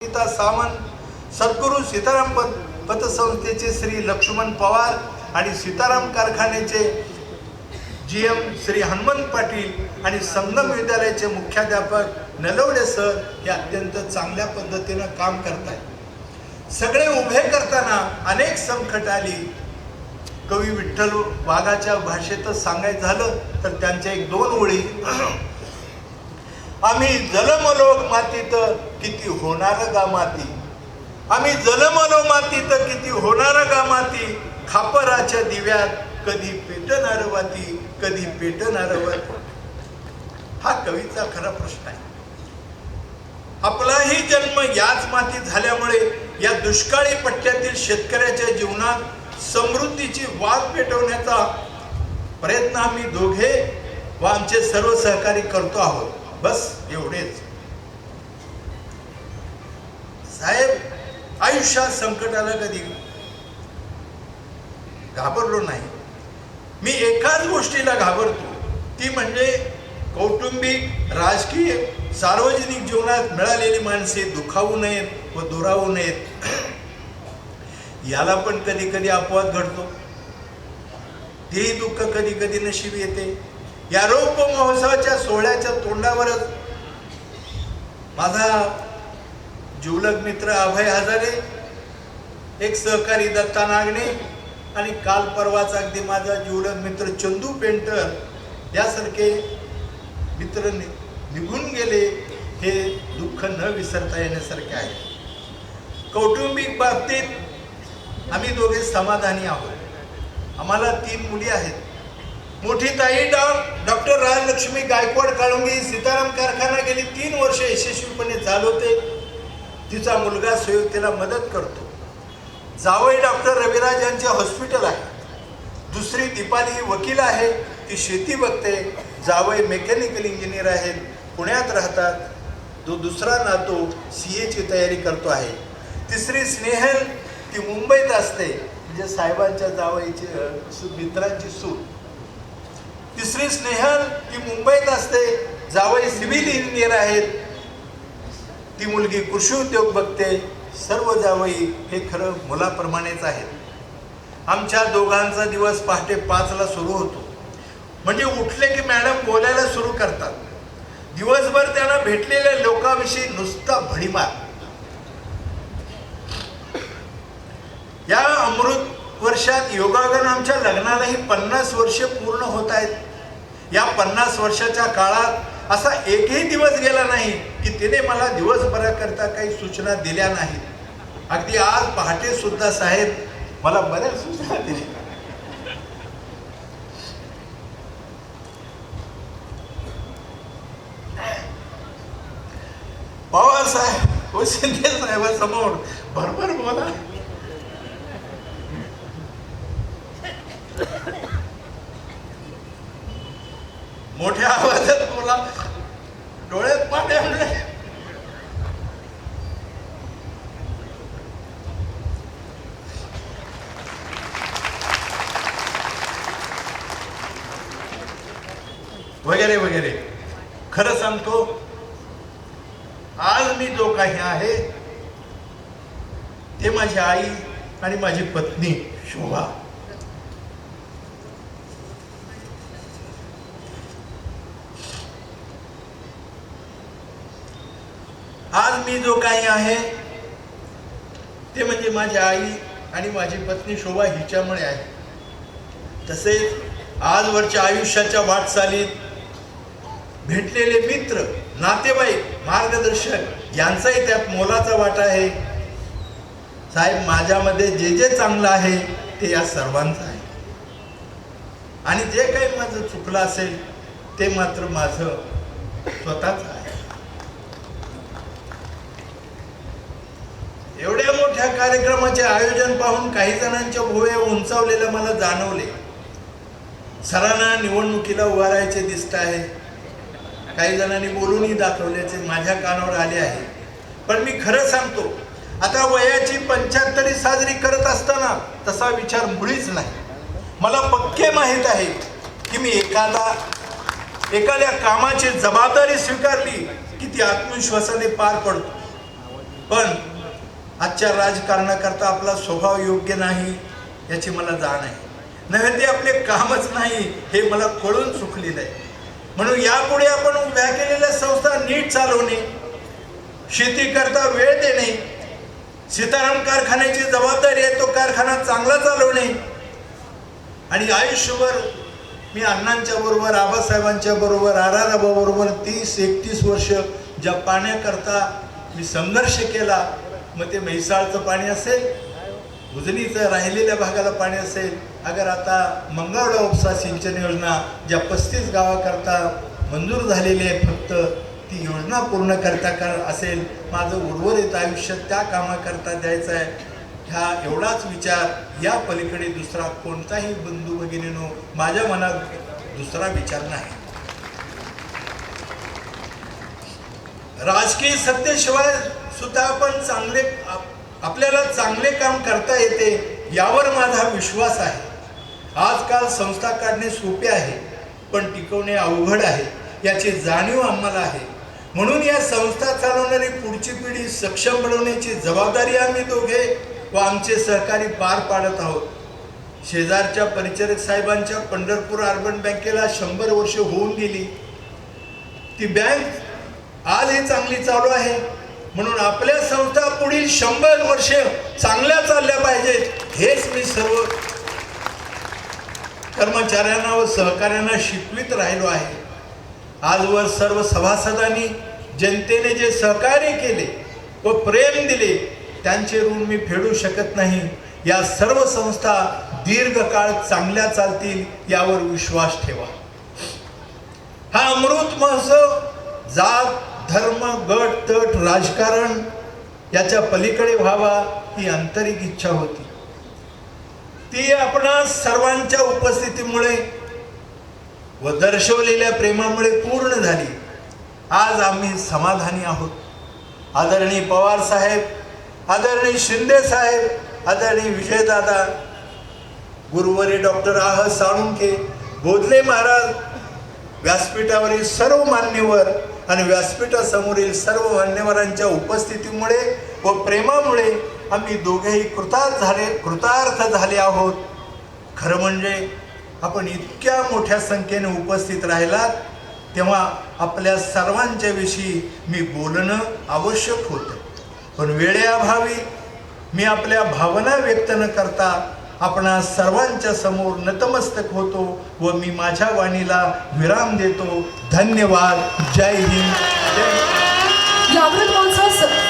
गीता सावंत सद्गुरू सीताराम पत पतसंस्थेचे श्री लक्ष्मण पवार आणि सीताराम कारखान्याचे जी एम श्री हनुमंत पाटील आणि संगम विद्यालयाचे मुख्याध्यापक नलवडे सर हे अत्यंत चांगल्या पद्धतीनं काम करत आहेत सगळे उभे करताना अनेक संकट आली. कवी विठ्ठल वाघाच्या भाषेतच सांगायचं झालं तर त्यांच्या एक दोन ओळी. आम्ही जलमलोक मातीत किती होणार गा माती? आम्ही जलमलो माती तर किती होणार गा माती? खापराच्या दिव्यात कधी पेटणार वाती कधी पेटणार वाती हा कवीचा खरा प्रश्न आहे. आपलाही जन्म याच मातीत झाल्यामुळे या दुष्काळी पट्ट्यातील शेतकऱ्याच्या जीवनात समृद्धीची वाद पेटवण्याचा प्रयत्न आम्ही दोघे व आमचे सर्व सहकारी करतो आहोत. बस एवढेच. साहेब आयुष्यात संकट आलं कधी? घाबरलो नाही. मी एकाच गोष्टीला घाबरतो. ती म्हणजे कौटुंबिक राजकीय सार्वजनिक जीवनात मिळालेली माणसे दुखावू नयेत व दुरावू नयेत. याला पण कधी कधी अपवाद घडतो. तेही दुःख कधी कधी नशीब येते. या रोप महोत्सवाच्या सोहळ्याच्या तोंडावरच माझा जिवलग मित्र अभय हजारे एक सहकारी दत्ता नागणे आणि काल परवाच अगदी माझा जिवलग मित्र चंदू पेंटर यासारखे मित्र नि- निघून गेले हे दुःख न विसरता येण्यासारखे आहे. कौटुंबिक बाबतीत आम्ही दोघे समाधानी आहोत. आम्हाला तीन मुली आहेत. मोठी ताई डॉ डॉक्टर राजलक्ष्मी गायकवाड काळुंगी सीताराम कारखाना गेली तीन वर्ष यशस्वीपणे चालवते. तिचा मुलगा सुयोग मदत करतो. जावई डॉक्टर रविराज यांचे हॉस्पिटल आहे. दुसरी दीपाली वकील आहे ती शेती बघते. जावई मेकॅनिकल इंजिनियर आहेत पुण्यात राहतात. जो दुसरा नातू सी एची तयारी करतो आहे. तिसरी स्नेहल ती मुंबईत असते म्हणजे साहेबांच्या जावईची मित्रांची सूट तिसरी स्नेहल ती मुंबईत असते. जावई सिव्हिल इंजिनियर आहेत ती मुलगी कृषी उद्योग बघते सर्व जावई हे खरं मुलाप्रमाणेच आहेत. आमच्या दोघांचा दिवस पहाटे पाचला सुरू होतो. म्हणजे उठले की मॅडम बोलायला सुरू करतात. दिवसभर त्यांना भेटलेल्या लोकांविषयी नुसता भडीमार. या अमृत वर्षात योगागन आमच्या लग्नालाही पन्नास वर्षे पूर्ण होत आहेत. या पन्नास वर्षाच्या काळात असा एकही दिवस गेला नाही की तिने मला दिवसभराकरता काही सूचना दिल्या नाहीत. अगदी आज पहाटे सुद्धा साहेब मला बऱ्याच सूचना दिल्या. पवार साहेब व शिंदे साहेबांसमोर भरभर बोला. मोठ्या आवाजात बोला. डोळ्यात पाणी आणले वगैरे वगैरे. खरं सांगतो आज मी जो काही आहे ते माझी आई आणि माझी पत्नी शोभा. मी जो काही आहे ते म्हणजे माझी आई आणि माझी पत्नी शोभा हिच्यामुळे आहे. तसेच आजवरच्या आयुष्याच्या वाटचालीत भेटलेले मित्र नातेवाईक मार्गदर्शक यांचाही त्यात मोलाचा वाटा आहे. साहेब माझ्यामध्ये जे जे चांगलं आहे ते या सर्वांचं आहे. आणि जे काही माझं चुकलं असेल ते मात्र माझं स्वतःच आहे एवढ्या मोठ्या कार्यक्रमाचे आयोजन पाहून काही जणांच्या भोवे उंचावलेल्या मला जाणवले. सरांना निवडणुकीला उभारायचे दिसत आहे. काही जणांनी बोलूनही दाखवल्याचे माझ्या कानावर आले आहे. पण मी खरं सांगतो आता वयाची पंच्याहत्तरी साजरी करत असताना तसा विचार मुळीच नाही. मला पक्के माहीत आहे की मी एखादा एखाद्या कामाची जबाबदारी स्वीकारली की ती आत्मविश्वासाने पार पडतो. पण आजच्या राजकारणाकरता आपला स्वभाव योग्य नाही याची मला जाण आहे. नव्हे ते आपले कामच नाही हे मला कळून चुकलेलं आहे म्हणून यापुढे आपण उभ्या केलेल्या संस्था नीट चालवणे शेती करता वेळ देणे सीताराम कारखान्याची जबाबदारी आहे तो कारखाना चांगला चालवणे आणि आयुष्यभर मी अण्णांच्या बरोबर आबासाहेबांच्या बरोबर आराराबाबरोबर तीस एकतीस वर्ष ज्या पाण्याकरता मी संघर्ष केला मग ते म्हैसाळचं पाणी असेल उजनीचं राहिलेल्या भागाला पाणी असेल अगर आता मंगळवडा उपसा सिंचन योजना ज्या पस्तीस गावाकरता मंजूर झालेली आहे फक्त ती योजना पूर्ण करता कर असेल माझं उर्वरित आयुष्य त्या कामाकरता द्यायचं आहे. ह्या एवढाच विचार या पलीकडे दुसरा कोणताही बंधू भगिनीनो माझ्या मनात दुसरा विचार नाही. राजकीय सत्तेशिवाय सुद्धा आपण चांगले आप- आपल्याला चांगले काम करता येते यावर माझा विश्वास आहे. आजकाल संस्था काढणे सोपे आहे पण टिकवणे अवघड आहे याची जाणीव आम्हाला आहे. म्हणून या संस्था चालवणारी पुढची पिढी सक्षम बनवण्याची जबाबदारी आम्ही दोघे व आमचे सहकारी पार पाडत आहोत. शेजारच्या परिचारक साहेबांच्या पंढरपूर अर्बन बँकेला शंभर वर्ष होऊन गेली. ती बँक आज ही चांगली चालू आहे. म्हणून आपल्या संस्था पुढील शंभर वर्ष चांगल्या चालल्या पाहिजेत हेच मी सर्व कर्मचाऱ्यांना व सहकाऱ्यांना शिकवित राहिलो आहे. आजवर सर्व सभासदांनी जनतेने जे सहकार्य केले व प्रेम दिले त्यांचे ऋण मी फेडू शकत नाही. या सर्व संस्था दीर्घकाळ चांगल्या चालतील यावर विश्वास ठेवा. हा अमृत महोत्सव जात धर्म गट तट राजकारण याच्या पलीकडे व्हावा ही आंतरिक इच्छा होती. ती आपणा सर्वांच्या उपस्थितीमुळे व दर्शवलेल्या प्रेमामुळे पूर्ण झाली. आज आम्ही समाधानी आहोत. आदरणीय पवार साहेब आदरणीय शिंदे साहेब आदरणीय विजयदादा गुरुवारी डॉक्टर आह साळुंके बोधले महाराज व्यासपीठावरील सर्व मान्यवर आणि व्यासपीठासमोरील सर्व मान्यवरांच्या उपस्थितीमुळे व प्रेमामुळे आम्ही दोघेही कृतार्थ झाले कृतार्थ झाले आहोत. खरं म्हणजे आपण इतक्या मोठ्या संख्येने उपस्थित राहिलात तेव्हा आपल्या सर्वांच्या विषयी मी बोलणं आवश्यक होतं. पण वेळेअभावी मी आपल्या भावना व्यक्त न करता आपणा सर्वांच्या समोर नतमस्तक होतो व मी माझ्या वाणीला विराम देतो. धन्यवाद. जय हिंद. जय